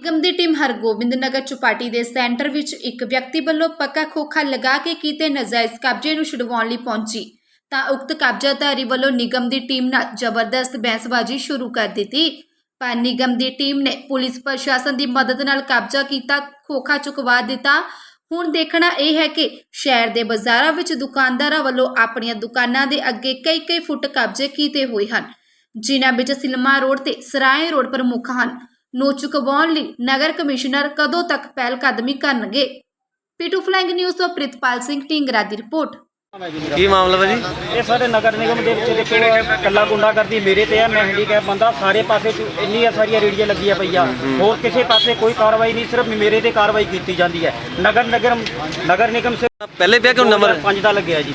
ਨਿਗਮ ਦੀ ਟੀਮ ਹਰਗੋਬਿੰਦ ਨਗਰ ਚੁਪਾਟੀ ਦੇ ਸੈਂਟਰ ਵਿੱਚ ਇੱਕ ਵਿਅਕਤੀ ਵੱਲੋਂ ਪੱਕਾ ਖੋਖਾ ਲਗਾ ਕੇ ਕੀਤੇ ਨਜਾਇਜ਼ ਕਬਜ਼ੇ ਨੂੰ ਛੁਡਵਾਉਣ ਲਈ ਪਹੁੰਚੀ। ਤਾਂ ਉਕਤ ਕਬਜ਼ਾਧਾਰੀ ਵੱਲੋਂ ਨਿਗਮ ਦੀ ਟੀਮ ਨਾਲ ਜ਼ਬਰਦਸਤ ਬਹਿਸਬਾਜ਼ੀ ਸ਼ੁਰੂ ਕਰ ਦਿੱਤੀ। ਪਰ ਨਿਗਮ ਦੀ ਟੀਮ ਨੇ ਪੁਲਿਸ ਪ੍ਰਸ਼ਾਸਨ ਦੀ ਮਦਦ ਨਾਲ ਕਬਜ਼ਾ ਕੀਤਾ, ਖੋਖਾ ਚੁਕਵਾ ਦਿੱਤਾ। ਹੁਣ ਦੇਖਣਾ ਇਹ ਹੈ ਕਿ ਸ਼ਹਿਰ ਦੇ ਬਾਜ਼ਾਰਾਂ ਵਿੱਚ ਦੁਕਾਨਦਾਰਾਂ ਵੱਲੋਂ ਆਪਣੀਆਂ ਦੁਕਾਨਾਂ ਦੇ ਅੱਗੇ ਕਈ-ਕਈ ਫੁੱਟ ਕਬਜ਼ੇ ਕੀਤੇ ਹੋਏ ਹਨ, ਜਿਨ੍ਹਾਂ ਵਿੱਚ ਸਿਲਮਾ ਰੋਡ ਤੇ ਸਰਾਏ ਰੋਡ ਪ੍ਰਮੁੱਖ ਹਨ। ਨੂੰ ਚੁਕਵਾਉਣ ਲਈ ਨਗਰ ਕਮਿਸ਼ਨਰ ਕਦੋਂ ਤੱਕ ਪਹਿਲ ਕਦਮੀ ਕਰਨਗੇ? ਪੀਟੂ ਫਲੈਂਗ ਨਿਊਜ਼ ਤੋਂ ਪ੍ਰਿਤਪਾਲ ਸਿੰਘ ਢਿੰਗਰਾ ਦੀ ਰਿਪੋਰਟ। ਕੀ ਮਾਮਲਾ ਭਾਜੀ ਇਹ ਸਾਰੇ ਨਗਰ ਨਿਗਮ ਦੇ ਵਿੱਚ ਦੇਖੋ ਕੱਲਾ ਗੁੰਡਾ ਕਰਦੀ ਮੇਰੇ ਤੇ ਆ ਮੈਂ ਹੈਂਡੀਕੈਪ ਬੰਦਾ ਸਾਰੇ ਪਾਸੇ ਇੰਨੀਆਂ ਸਾਰੀਆਂ ਰੇੜੀਆਂ ਲੱਗੀਆਂ ਪਈਆਂ। ਹੋਰ ਕਿਸੇ ਪਾਸੇ ਕੋਈ ਕਾਰਵਾਈ ਨਹੀਂ ਸਿਰਫ ਮੇਰੇ ਤੇ ਕਾਰਵਾਈ ਕੀਤੀ ਜਾਂਦੀ ਹੈ। ਨਗਰ ਨਗਰ ਨਗਰ ਨਿਗਮ ਸੇ ਪਹਿਲੇ ਪਿਆ ਕਿ ਨੰਬਰ? 2005 ਦਾ ਲੱਗਿਆ ਜੀ।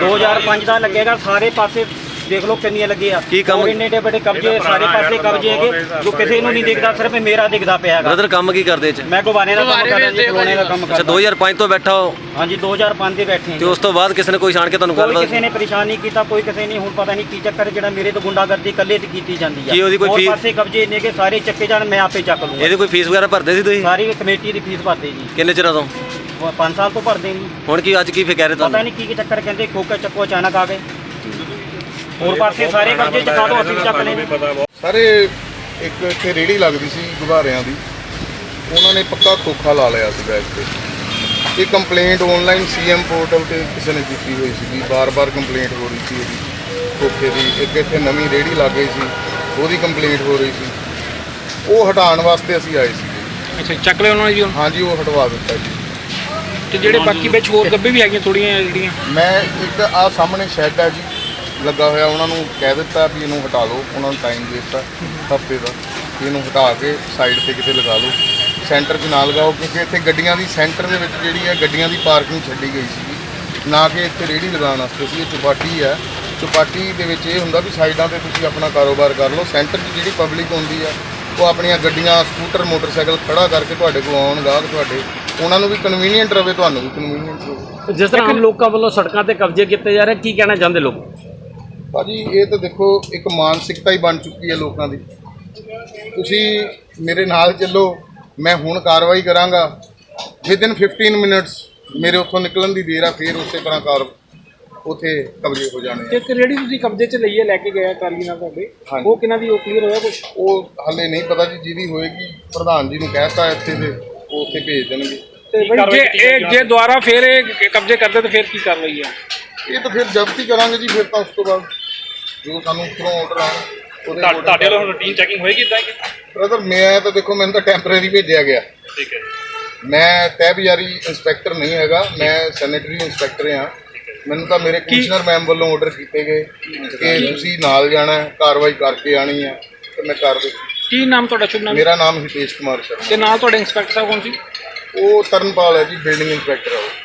2005 ਦਾ ਲੱਗੇਗਾ ਸਾਰੇ ਪਾਸੇ ਦੇਖ ਲਓ ਕਿੰਨੀਆਂ ਲੱਗੇ ਆ ਕੀ ਕੰਮ- ਇੰਨੇ ਏਡੇ ਵੱਡੇ ਕਬਜ਼ੇ ਸਾਰੇ ਪਾਸੇ ਕਬਜ਼ੇ ਹੈਗੇ। ਜੋ ਕਿਸੇ ਨੂੰ ਨਹੀਂ ਦਿਖਦਾ ਸਿਰਫ ਮੇਰਾ ਦਿਖਦਾ ਪਿਆ ਹੈਗਾ। ਬ੍ਰਦਰ ਕੰਮ ਕੀ ਕਰਦੇ ਚ ਮੈਂ ਗੁਬਾਰੇ ਦਾ ਕੰਮ ਕਰਦਾ ਜੀ ਖਲੋਣੇ ਦਾ ਕੰਮ ਅੱਛਾ ਕਰਦਾ 2005 ਤੋਂ ਬੈਠਾ ਹੋ ਹਾਂਜੀ 2005 ਦੇ ਬੈਠੇ ਤੇ ਹਾਂ। ਉਸ ਤੋਂ ਬਾਅਦ ਕਿਸੇ ਨੇ ਕੋਈ ਛਾਣ ਕੇ ਤੁਹਾਨੂੰ ਕੋਈ ਗੱਲਬਾਤ ਕਿਸੇ ਨੇ ਪਰੇਸ਼ਾਨ ਨਹੀਂ ਕੀਤਾ ਕੋਈ ਕਿਸੇ ਨਹੀਂ ਹੁਣ ਪਤਾ ਨਹੀਂ ਕੀ ਚੱਕਰ ਹੈ ਜਿਹੜਾ ਮੇਰੇ ਤੋਂ ਗੁੰਡਾਗਰਦੀ ਇਕੱਲੇ ਤੇ ਕੀਤੀ ਜਾਂਦੀ ਹੈ ਕੀ ਉਹਦੀ ਕੋਈ ਹੋਰ ਫੀਸ- ਪਾਸੇ ਕਬਜ਼ੇ ਇੰਨੇ ਕਿ ਸਾਰੇ ਚੱਕੇ ਜਾਣ ਮੈਂ ਆਪੇ ਚੱਕ ਲੂੰਗਾ। ਇਹਦੀ ਕੋਈ ਫੀਸ ਵਗੈਰਾ ਭਰਦੇ ਸੀ ਤੁਸੀਂ? ਸਾਰੀ ਕਮੇਟੀ ਦੀ ਫੀਸ ਭਰਦੇ ਜੀ। ਕਿੰਨੇ ਚਿਰਾਂ ਤੋਂ? 5 ਸਾਲ ਤੋਂ ਭਰਦੇ ਜੀ। ਹੁਣ ਕੀ ਅੱਜ ਕੀ ਫੇ ਕਹਿ ਰਹੇ ਪਤਾ ਤੁਹਾਨੂੰ? ਨਹੀਂ ਕੀ ਕੀ ਚੱਕਰ ਕਹਿੰਦੇ ਖੋਕਾ ਚੱਕੋ ਅਚਾਨਕ ਆ ਗਏ। ਹੋਰ ਪਾਸੇ ਸਾਰੇ ਕਬਜ਼ੇ ਚਕਾ ਦੋ ਅਸੀਂ ਚੱਕ ਲੈਣੇ ਸਾਰੇ ਇੱਕ ਇੱਥੇ ਰੇੜੀ ਲੱਗਦੀ ਸੀ ਗੁਬਾਰਿਆਂ ਦੀ। ਉਹਨਾਂ ਨੇ ਪੱਕਾ ਖੋਖਾ ਲਾ ਲਿਆ ਸੀ ਬੈਗ ਤੇ ਇਹ ਕੰਪਲੇਂਟ ਆਨਲਾਈਨ ਸੀਐਮ ਪੋਰਟਲ ਤੇ ਕਿਸੇ ਨੇ ਕੀਤੀ ਹੋਈ ਸੀ ਬਾਰ-ਬਾਰ ਕੰਪਲੇਂਟ ਹੋ ਰਹੀ ਸੀ ਇਹਦੀ। ਖੋਖੇ ਦੀ। ਇੱਕ ਇੱਥੇ ਨਵੀਂ ਰੇੜੀ ਲੱਗ ਗਈ ਸੀ। ਉਹਦੀ ਕੰਪਲੇਂਟ ਹੋ ਰਹੀ ਸੀ। ਉਹ ਹਟਾਉਣ ਵਾਸਤੇ ਅਸੀਂ ਆਏ ਸੀ। ਅੱਛਾ ਚੱਕ ਲਿਆ ਉਹਨਾਂ ਨੇ ਜੀ ਹੁਣ? ਹਾਂਜੀ ਉਹ ਹਟਵਾ ਦਿੱਤਾ ਜੀ। ਤੇ ਜਿਹੜੇ ਬਾਕੀ ਵਿੱਚ ਹੋਰ ਗੱਬੇ ਵੀ ਹੈਗੀਆਂ ਥੋੜੀਆਂ ਜਿਹੜੀਆਂ? ਮੈਂ ਇੱਕ ਆ ਸਾਹਮਣੇ ਸ਼ੈੱਡ ਹੈ ਜੀ। ਲੱਗਾ ਹੋਇਆ ਉਹਨਾਂ ਨੂੰ ਕਹਿ ਦਿੱਤਾ ਵੀ ਇਹਨੂੰ ਹਟਾ ਲਓ ਉਹਨਾਂ ਨੂੰ ਟਾਈਮ ਦੇ ਦਿੱਤਾ ਹਫ਼ਤੇ ਦਾ ਵੀ ਇਹਨੂੰ ਹਟਾ ਕੇ ਸਾਈਡ ਤੇ ਕਿਤੇ ਲਗਾ ਲਓ। ਸੈਂਟਰ 'ਚ ਨਾ ਲਗਾਓ ਕਿਉਂਕਿ ਇੱਥੇ ਗੱਡੀਆਂ ਦੀ ਸੈਂਟਰ ਦੇ ਵਿੱਚ ਜਿਹੜੀ ਹੈ ਗੱਡੀਆਂ ਦੀ ਪਾਰਕਿੰਗ ਛੱਡੀ ਗਈ ਸੀ ਨਾ ਕਿ ਇੱਥੇ ਰੇੜੀ ਲਗਾਉਣ ਵਾਸਤੇ ਸੀ ਇਹ ਚੁਪਾਟੀ ਹੈ। ਚੁਪਾਟੀ ਦੇ ਵਿੱਚ ਇਹ ਹੁੰਦਾ ਵੀ ਸਾਈਡਾਂ ਤੇ ਤੁਸੀਂ ਆਪਣਾ ਕਾਰੋਬਾਰ ਕਰ ਲਓ ਸੈਂਟਰ 'ਚ ਜਿਹੜੀ ਪਬਲਿਕ ਹੁੰਦੀ ਆ ਉਹ ਆਪਣੀਆਂ ਗੱਡੀਆਂ ਸਕੂਟਰ ਮੋਟਰਸਾਈਕਲ ਖੜਾ ਕਰਕੇ ਤੁਹਾਡੇ ਕੋਲ ਆਉਣ ਗਾਹਕ ਤੁਹਾਡੇ ਉਹਨਾਂ ਨੂੰ ਵੀ ਕਨਵੀਨੀਅੰਟ ਰਵੇ ਤੁਹਾਨੂੰ ਵੀ ਕਨਵੀਨੀਅੰਟ ਰਵੇ। ਜਿਸ ਤਰ੍ਹਾਂ ਆਮ ਲੋਕਾਂ ਵੱਲੋਂ ਸੜਕਾਂ ਤੇ ਕਬਜ਼ੇ ਕੀਤੇ ਜਾ ਰਹੇ ਕੀ ਕਹਿਣਾ ਚਾਹੁੰਦੇ ਲੋਕ? ਭਾਜੀ ਇਹ ਤਾਂ ਦੇਖੋ ਇੱਕ ਮਾਨਸਿਕਤਾ ਹੀ ਬਣ ਚੁੱਕੀ ਹੈ ਲੋਕਾਂ ਦੀ। ਤੁਸੀਂ ਮੇਰੇ ਨਾਲ ਚੱਲੋ ਮੈਂ ਹੁਣ ਕਾਰਵਾਈ ਕਰਾਂਗਾ। ਵਿਦਿਨ 15 ਮਿੰਟਸ ਮੇਰੇ ਉੱਥੋਂ ਨਿਕਲਣ ਦੀ ਦੇਰ ਆ ਫਿਰ ਉਸੇ ਤਰ੍ਹਾਂ ਕਾਰ ਉਥੇ ਕਬਜ਼ੇ ਹੋ ਜਾਣੇ ਆ। ਇੱਕ ਰੇੜੀ ਤੁਸੀਂ ਕਬਜ਼ੇ 'ਚ ਲਈਏ ਲੈ ਕੇ ਗਏ ਟਰਾਲੀ ਨਾਲ ਤੁਹਾਡੇ। ਹਾਂਜੀ। ਉਹ ਕਿਹਨਾਂ ਦੀ ਉਹ ਕਲੀਅਰ ਹੋਇਆ ਕੁਝ ਉਹ ਹਲੇ ਨਹੀਂ ਪਤਾ ਜੀ ਜਿਹਦੀ ਹੋਏਗੀ ਪ੍ਰਧਾਨ ਜੀ ਨੂੰ ਕਹਿਤਾ ਇੱਥੇ ਤੇ ਉਹ ਉੱਥੇ ਭੇਜ ਦੇਣਗੇ। ਤੇ ਬਈ ਜੇ ਇਹ ਜੇ ਦੁਬਾਰਾ ਫੇਰ ਇਹ ਕਬਜ਼ੇ ਕਰਦੇ ਤਾਂ ਫੇਰ ਕੀ ਕਾਰਵਾਈ ਆ ਇਹ ਤਾਂ ਫਿਰ ਜ਼ਬਤੀ ਕਰਾਂਗੇ ਜੀ ਫਿਰ ਤਾਂ ਉਸ ਤੋਂ ਬਾਅਦ। ਜੋ ਸਾਨੂੰ ਉੱਪਰੋਂ ਆਰਡਰ ਆਉਣ ਉਹਦੇ ਤੁਹਾਡੇ ਵੱਲੋਂ ਰੂਟੀਨ ਚੈਕਿੰਗ ਹੋਏਗੀ ਇਦਾਂ ਕਿ ਬ੍ਰਦਰ ਮੈਂ ਤਾਂ ਦੇਖੋ ਮੈਨੂੰ ਤਾਂ ਟੈਂਪਰੇਰੀ ਭੇਜਿਆ ਗਿਆ। ਠੀਕ ਹੈ। ਮੈਂ ਤਹਿਬਜ਼ਾਰੀ ਇੰਸਪੈਕਟਰ ਨਹੀਂ ਹੈਗਾ ਮੈਂ ਸੈਨੇਟਰੀ ਇੰਸਪੈਕਟਰ ਹਾਂ। ਮੈਨੂੰ ਤਾਂ ਮੇਰੇ ਕਮਿਸ਼ਨਰ ਮੈਮ ਵੱਲੋਂ ਆਰਡਰ ਕੀਤੇ ਗਏ ਕਿ ਤੁਸੀਂ ਨਾਲ ਜਾਣਾ ਹੈ, ਕਾਰਵਾਈ ਕਰਕੇ ਆਣੀ ਹੈ ਤੇ ਮੈਂ ਕਰ ਦਿੱਤੀ। ਕੀ ਨਾਮ ਤੁਹਾਡਾ ਸ਼ੁਭ ਨਾਮ? ਮੇਰਾ ਨਾਮ ਹਿਤੇਸ਼ ਕੁਮਾਰ ਸ਼ਰਮਾ। ਤੇ ਨਾਲ ਤੁਹਾਡੇ ਇੰਸਪੈਕਟਰ ਸਾਹਿਬ ਕੌਣ ਸੀ? ਉਹ ਤਰਨਪਾਲ ਹੈ ਜੀ ਬਿਲਡਿੰਗ ਇੰਸਪੈਕਟਰ ਹੈ ਉਹ।